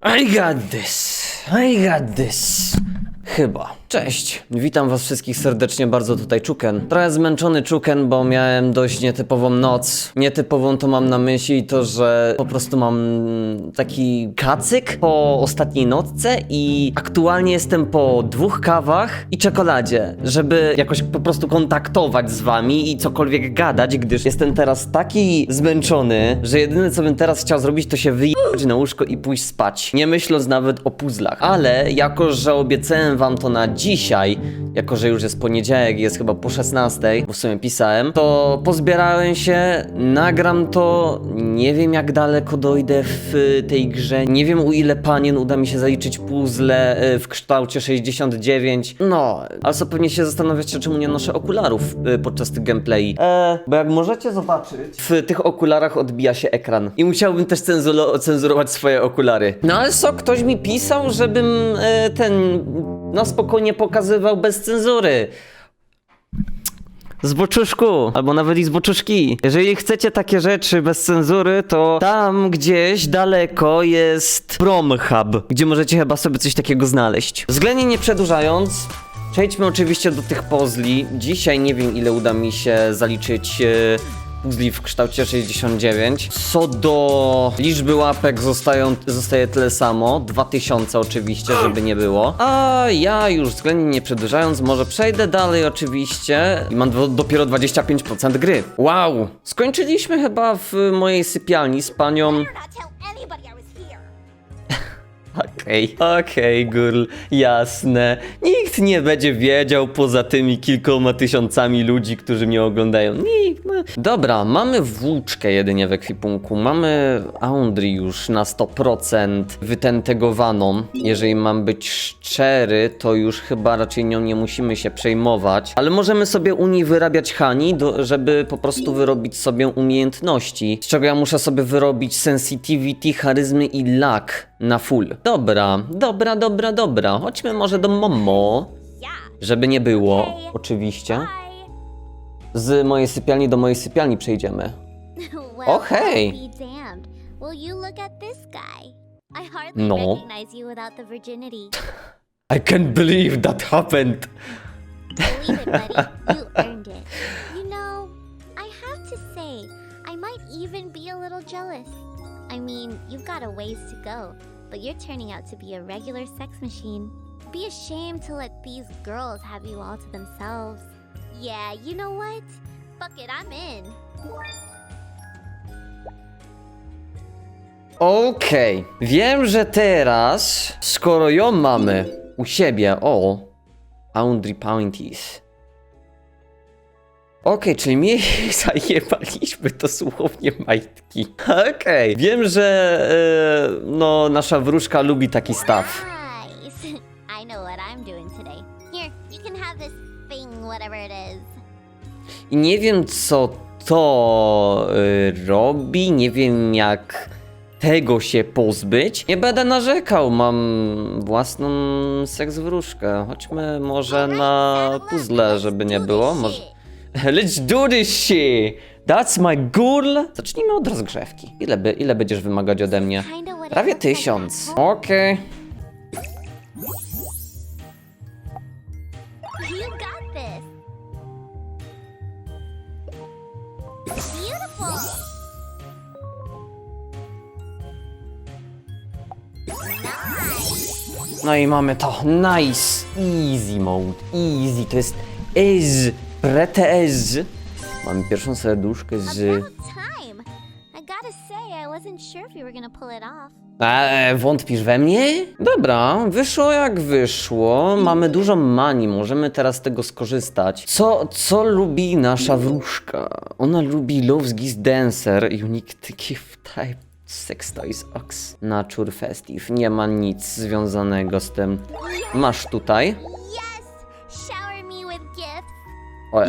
I got this. I got this. Chyba. Cześć. Witam was wszystkich serdecznie bardzo tutaj Czuken. Trochę zmęczony Czuken, bo miałem dość nietypową noc. Nietypową to mam na myśli to, że po prostu mam taki kacyk po ostatniej nocce i aktualnie jestem po dwóch kawach i czekoladzie, żeby jakoś po prostu kontaktować z wami i cokolwiek gadać, gdyż jestem teraz taki zmęczony, że jedyne co bym teraz chciał zrobić to się wyjechać na łóżko i pójść spać. Nie myśląc nawet o puzzlach. Ale jako, że obiecałem wam to na dzisiaj, jako, że już jest poniedziałek jest chyba po 16, bo w sumie pisałem, to pozbierałem się, nagram to, nie wiem jak daleko dojdę w tej grze, nie wiem u ile panien uda mi się zaliczyć puzzle y, w kształcie 69, no, ale co pewnie się zastanawiacie, czemu nie noszę okularów y, podczas tych gameplay. Eee, bo jak możecie zobaczyć, w tych okularach odbija się ekran i musiałbym też cenzurować swoje okulary. No ale co, ktoś mi pisał, żebym e, ten na spokojnie pokazywał bez cenzury. Zboczuszku, albo nawet i zboczuszki. Jeżeli chcecie takie rzeczy bez cenzury, to tam gdzieś daleko jest Promhub, gdzie możecie chyba sobie coś takiego znaleźć. Względnie nie przedłużając, przejdźmy oczywiście do tych pozli. Dzisiaj nie wiem ile uda mi się zaliczyć e, puzli w kształcie 69. Co do liczby łapek zostają, zostaje tyle samo, 2000 oczywiście, żeby nie było. A ja już względnie nie przedłużając, może przejdę dalej oczywiście i mam do, dopiero 25% gry. Wow! Skończyliśmy chyba w mojej sypialni z panią... Okej, okej, girl, jasne. Nikt nie będzie wiedział poza tymi kilkoma tysiącami ludzi, którzy mnie oglądają. Nikt. No. Dobra, mamy włóczkę jedynie w ekwipunku. Mamy Aundry już na 100% wytentegowaną. Jeżeli mam być szczery, to już chyba raczej nią nie musimy się przejmować. Ale możemy sobie u niej wyrabiać Hani, do, żeby po prostu wyrobić sobie umiejętności. Z czego ja muszę sobie wyrobić sensitivity, charyzmy i luck na full. Dobra, dobra, dobra, dobra. Chodźmy może do Momo. Żeby nie było, oczywiście. Z mojej sypialni do mojej sypialni przejdziemy. I hardly No. I can't believe that happened. Believe it, buddy. You earned it. You know, I have to say, I might even be a little jealous. I mean, you've got a ways to go, but you're turning out to be a regular sex machine. Be ashamed to let these girls have you all to themselves. Yeah, you know what? Fuck it, I'm in. Okej, wiem, że teraz, skoro ją mamy u siebie, o, Aundry Pointies. Okej, czyli mi zajebaliśmy dosłownie majtki. Okej, wiem, że e, no, nasza wróżka lubi taki staw. Nice. I know what I'm doing today. Here, you can have this thing, whatever it is. I nie wiem, co to y, robi, nie wiem, jak tego się pozbyć. Nie będę narzekał, mam własną seks wróżkę. Chodźmy może na puzzle, żeby nie było. Może... Let's do this shit! That's my girl! Zacznijmy od rozgrzewki. Ile, by, ile będziesz wymagać ode mnie? Prawie tysiąc. Okej. You got this. Beautiful. Nice. No i mamy to. Nice. Easy mode. Easy. To jest ez. Brete ez. Mamy pierwszą serduszkę z... Eee, wątpisz we mnie? Dobra, wyszło jak wyszło. Mamy dużo mani, możemy teraz z tego skorzystać. Co, co lubi nasza wróżka? Ona lubi Love's Geese Dancer, Unique Gift Type Sex Toys Ox Nature Festive. Nie ma nic związanego z tym. Masz tutaj. O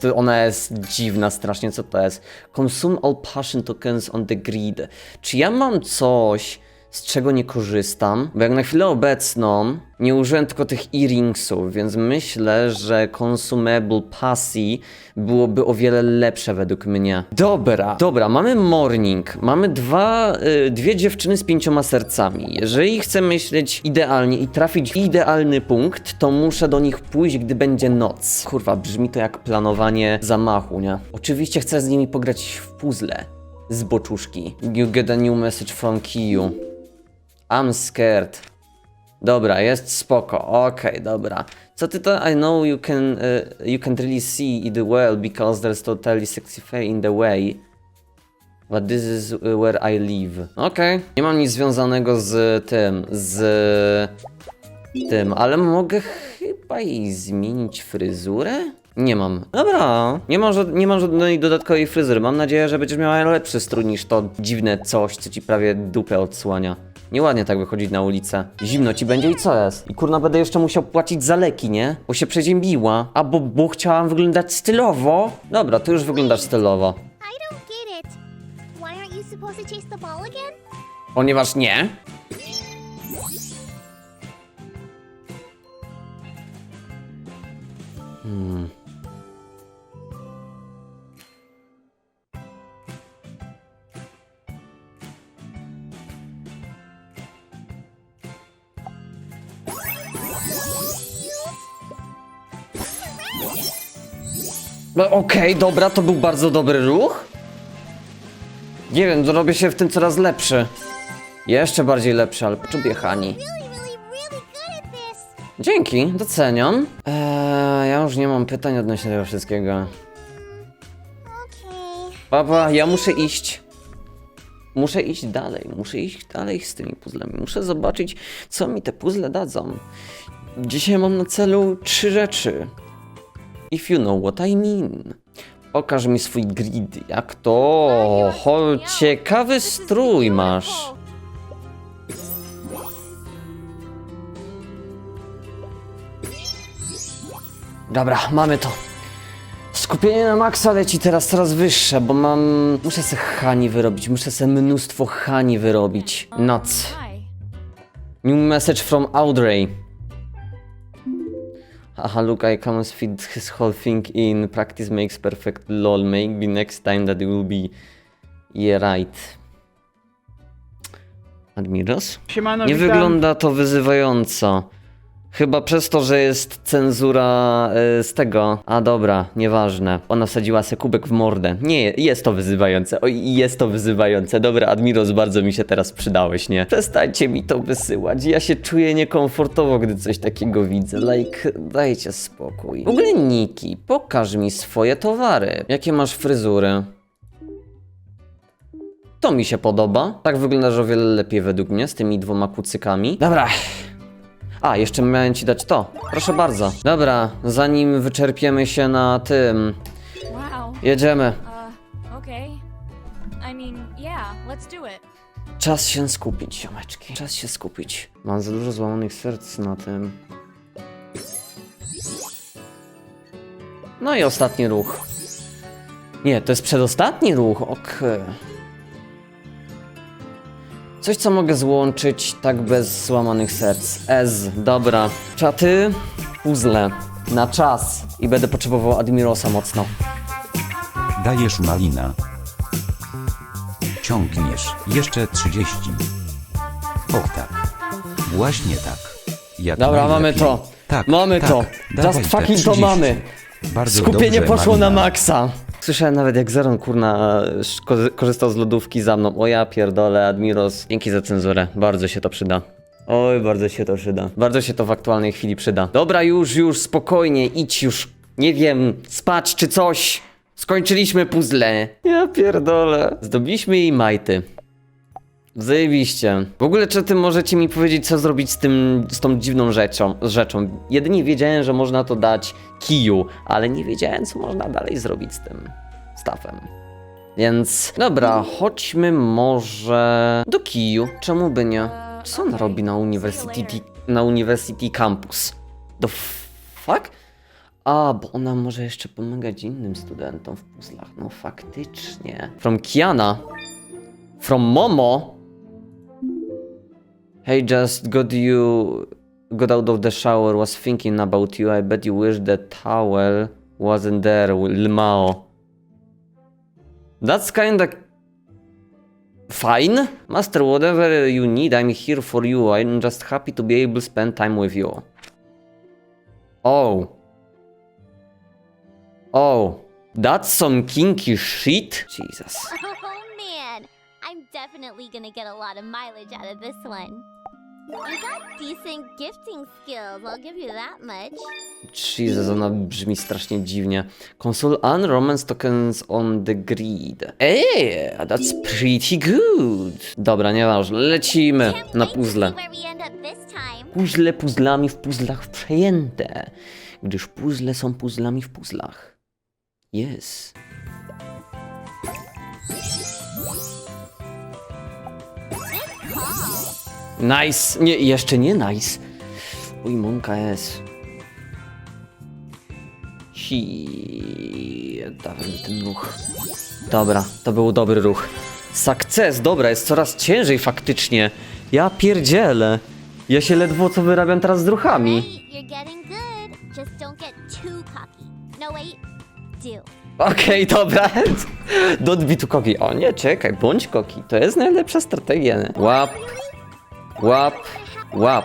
to ona jest dziwna strasznie, co to jest? Consume all passion tokens on the grid. Czy ja mam coś z czego nie korzystam, bo jak na chwilę obecną nie użyłem tylko tych earringsów, więc myślę, że consumable passy byłoby o wiele lepsze według mnie. Dobra, dobra, mamy morning, mamy dwa, y, dwie dziewczyny z pięcioma sercami. Jeżeli chcę myśleć idealnie i trafić w idealny punkt, to muszę do nich pójść, gdy będzie noc. Kurwa, brzmi to jak planowanie zamachu, nie? Oczywiście chcę z nimi pograć w puzzle z boczuszki. You get a new message from Kiyu. I'm scared. Dobra, jest spoko. Okej, dobra. Co ty to? I know you can uh, you can't really see it well because there's totally sexy fair in the way. But this is where I live. Okej. Nie mam nic związanego z tym, z tym, ale mogę chyba jej zmienić fryzurę? Nie mam. Dobra, nie mam, nie mam żadnej dodatkowej fryzury. Mam nadzieję, że będziesz miała lepszy strój niż to dziwne coś, co ci prawie dupę odsłania. Nieładnie tak wychodzić na ulicę. Zimno ci będzie i co jest? I kurna będę jeszcze musiał płacić za leki, nie? Bo się przeziębiła. A bo, bo chciałam wyglądać stylowo. Dobra, ty już wyglądasz stylowo. I don't get it. Why aren't you supposed to chase the ball again? Ponieważ nie. Hmm. No okej, dobra, to był bardzo dobry ruch. Nie wiem, robię się w tym coraz lepszy. Jeszcze bardziej lepszy, ale potrzebuję Hani. Dzięki, doceniam. Eee, ja już nie mam pytań odnośnie tego wszystkiego. Papa, ja muszę iść. Muszę iść dalej, muszę iść dalej z tymi puzzlami. Muszę zobaczyć, co mi te puzzle dadzą. Dzisiaj mam na celu trzy rzeczy. If you know what I mean. Pokaż mi swój grid. Jak to? Ho, ciekawy strój masz. Dobra, mamy to. Skupienie na maksa leci teraz coraz wyższe, bo mam... Muszę se hani wyrobić, muszę se mnóstwo hani wyrobić. Noc. Hi. New message from Audrey. Haha, look, I can fit his whole thing in. Practice makes perfect. Lol, maybe next time that it will be... Yeah, right. Admiros? Siemano, Nie witam. wygląda to wyzywająco. Chyba przez to, że jest cenzura y, z tego. A dobra, nieważne. Ona wsadziła se kubek w mordę. Nie, jest to wyzywające. Oj, jest to wyzywające. Dobra, Admiros, bardzo mi się teraz przydałeś, nie? Przestańcie mi to wysyłać. Ja się czuję niekomfortowo, gdy coś takiego widzę. Like, dajcie spokój. W ogóle Niki, pokaż mi swoje towary. Jakie masz fryzury? To mi się podoba. Tak wyglądasz o wiele lepiej według mnie z tymi dwoma kucykami. Dobra. A, jeszcze miałem ci dać to. Proszę bardzo. Dobra, zanim wyczerpiemy się na tym, Wow. jedziemy. Uh, okay. I mean, yeah, let's do it. Czas się skupić, siomeczki. Czas się skupić. Mam za dużo złamanych serc na tym. No i ostatni ruch. Nie, to jest przedostatni ruch, okej. Coś, co mogę złączyć tak bez złamanych serc. Ez, dobra. Czaty, puzzle. Na czas. I będę potrzebował Admirosa mocno. Dajesz malina. Ciągniesz. Jeszcze 30. Och tak. Właśnie tak. Jak Dobra, mamy najlepiej. to. Tak, Mamy tak. to. Dawaj Just te fucking to 30. mamy. Bardzo Skupienie dobrze, poszło na maksa. Słyszałem nawet jak Zeron kurna ko- korzystał z lodówki za mną. O ja pierdolę, Admiros. Dzięki za cenzurę. Bardzo się to przyda. Oj, bardzo się to przyda. Bardzo się to w aktualnej chwili przyda. Dobra, już, już, spokojnie, idź już. Nie wiem, spać czy coś. Skończyliśmy puzzle. Ja pierdolę. Zdobiliśmy jej majty. Zajebiście. W ogóle czy ty możecie mi powiedzieć, co zrobić z tym, z tą dziwną rzeczą, rzeczą? Jedynie wiedziałem, że można to dać kiju, ale nie wiedziałem, co można dalej zrobić z tym stafem. Więc, dobra, chodźmy może do kiju. Czemu by nie? Co on robi na University, na University Campus? Do fuck? A, bo ona może jeszcze pomagać innym studentom w puzzlach. No faktycznie. From Kiana. From Momo. Hey, just got you got out of the shower, was thinking about you. I bet you wish the towel wasn't there, Lmao. That's kinda fine. Master, whatever you need, I'm here for you. I'm just happy to be able to spend time with you. Oh. Oh. That's some kinky shit? Jesus. Oh man, I'm definitely gonna get a lot of mileage out of this one. You got decent gifting skills, I'll give you that much. Jesus, ona brzmi strasznie dziwnie. Console and romance tokens on the grid. Eee, that's pretty good. Dobra, nieważne, lecimy Can't na wait to puzzle. see where we end up this time. Puzzle puzzlami w puzzlach przejęte, gdyż puzzle są puzzlami w puzzlach. Yes. Nice. Nie, jeszcze nie nice. Uj, mąka jest. Hi... Dawaj mi ten ruch. Dobra, to był dobry ruch. Sukces, dobra, jest coraz ciężej faktycznie. Ja pierdzielę. Ja się ledwo co wyrabiam teraz z ruchami. Hey, you're getting good. Just don't get too cocky. No wait, do. Okej, dobra. Don't be too cocky. O nie, czekaj, bądź koki. To jest najlepsza strategia. Łap, łap, łap.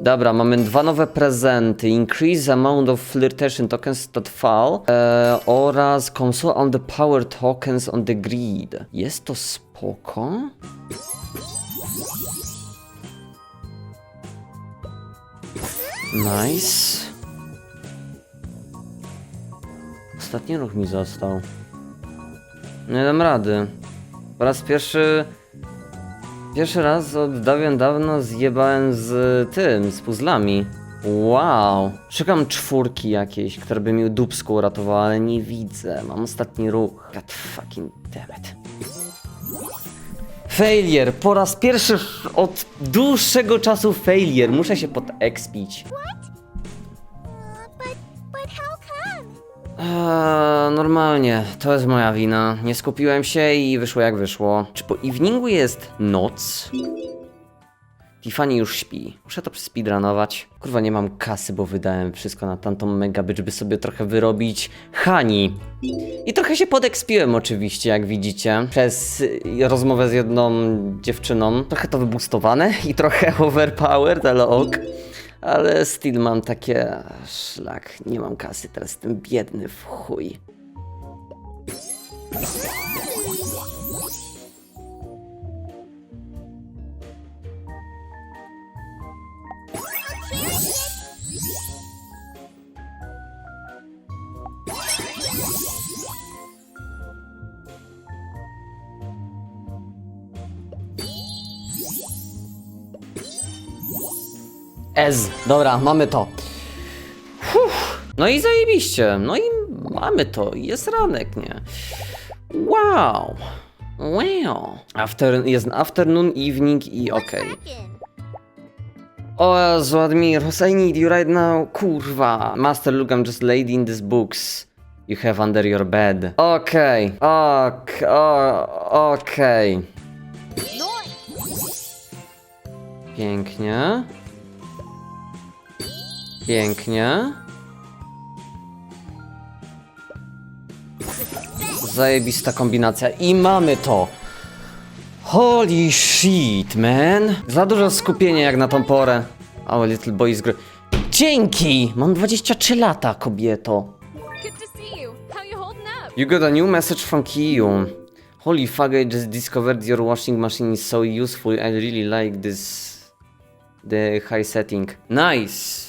Dobra, mamy dwa nowe prezenty. Increase amount of flirtation tokens that fall e, oraz console on the power tokens on the grid. Jest to spoko? Nice. Ostatni ruch mi został. Nie dam rady. Po raz pierwszy... Pierwszy raz od dawien dawno zjebałem z tym, z puzzlami. Wow. Szukam czwórki jakiejś, która by mi dupsku uratowała, ale nie widzę. Mam ostatni ruch. God fucking damn it. Failure. Po raz pierwszy od dłuższego czasu failure. Muszę się podekspić. Eee, normalnie, to jest moja wina. Nie skupiłem się i wyszło jak wyszło. Czy po eveningu jest noc? Tiffany już śpi. Muszę to speedrunować. Kurwa, nie mam kasy, bo wydałem wszystko na tamtą megabitch, by sobie trochę wyrobić Hani. I trochę się podekspiłem oczywiście, jak widzicie, przez y, rozmowę z jedną dziewczyną. Trochę to wybustowane i trochę overpowered, ale ok. Ale still mam takie... Szlak, nie mam kasy, teraz jestem biedny w chuj. Dobra, mamy to. Fuh. No i zajebiście, no i mamy to, jest ranek, nie? Wow. Wow. After, jest afternoon, evening i okej. Crackin'. O Jezu, Admiros, I need you right now, kurwa. Master, look, I'm just laid in these books you have under your bed. Okej, ok, o, okej. Noise. Pięknie. Pięknie. Zajebista kombinacja. I mamy to. Holy shit, man. Za dużo skupienia jak na tą porę. Oh, little boy is gr- Dzięki! Mam 23 lata, kobieto. You got a new message from Kiyu. Holy fuck, I just discovered your washing machine is so useful. I really like this. The high setting. Nice!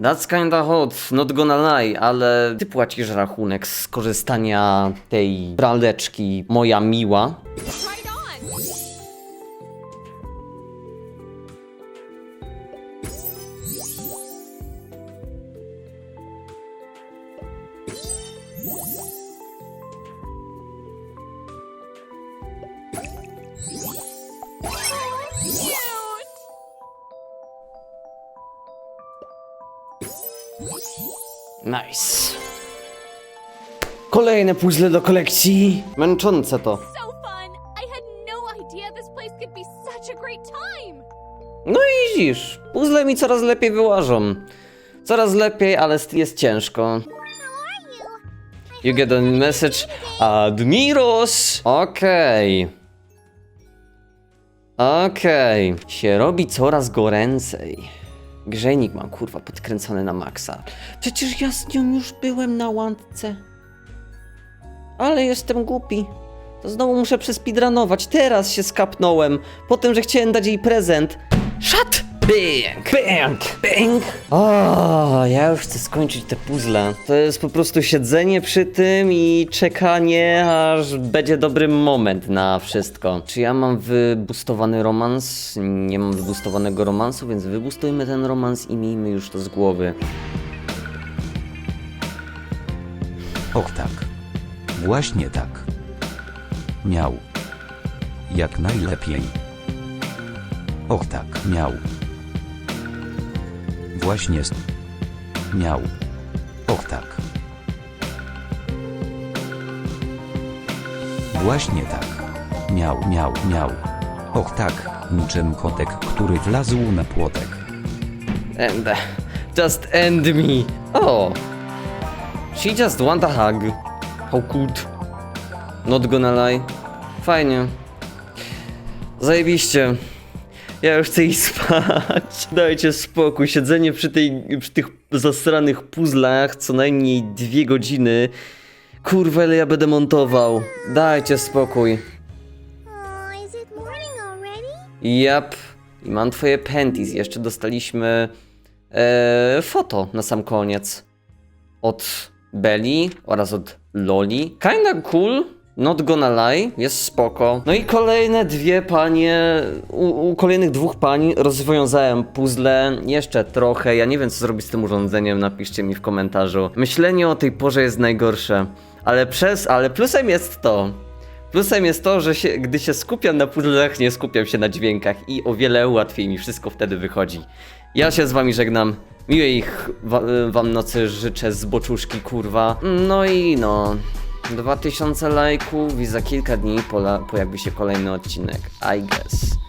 That's kinda hot, not gonna lie, ale ty płacisz rachunek z skorzystania tej praleczki, moja miła. Nice. Kolejne puzzle do kolekcji. Męczące to. No. No i widzisz, puzzle mi coraz lepiej wyłażą. Coraz lepiej, ale st- jest ciężko. You? Get a message. Admiros! Okej. Okej. Się robi coraz goręcej. Grzejnik mam kurwa podkręcony na maksa. Przecież ja z nią już byłem na łące. Ale jestem głupi. To znowu muszę przespeedrunować. Teraz się skapnąłem. Po tym, że chciałem dać jej prezent. Shut! Bang! Bang! Bang! O, ja już chcę skończyć te puzzle. To jest po prostu siedzenie przy tym i czekanie, aż będzie dobry moment na wszystko. Czy ja mam wybustowany romans? Nie mam wybustowanego romansu, więc wybustujmy ten romans i miejmy już to z głowy. Och tak. Właśnie tak. Miał. Jak najlepiej. Och tak, miał. Właśnie Miał. Och tak. Właśnie tak. Miał, miał, miał. Och tak, niczym kotek, który wlazł na płotek. End. Just end me. Oh. She just want a hug. How good. Not gonna lie. Fajnie. Zajebiście. Ja już chcę iść spać. Dajcie spokój. Siedzenie przy, tej, przy tych zasranych puzzlach co najmniej dwie godziny. Kurwa, ile ja będę montował. Dajcie spokój. Oh, is it morning already? Jap. I mam twoje panties. Jeszcze dostaliśmy e, foto na sam koniec. Od Belly oraz od Loli. Kinda cool. Not gonna lie, jest spoko. No i kolejne dwie panie, u, u kolejnych dwóch pań rozwiązałem puzzle, jeszcze trochę, ja nie wiem co zrobić z tym urządzeniem, napiszcie mi w komentarzu. Myślenie o tej porze jest najgorsze, ale przez, ale plusem jest to, Plusem jest to, że się, gdy się skupiam na puzzlach, nie skupiam się na dźwiękach i o wiele łatwiej mi wszystko wtedy wychodzi. Ja się z wami żegnam. Miłej wam nocy życzę z boczuszki, kurwa. No i no. 2000 lajków i za kilka dni pojawi się kolejny odcinek. I guess.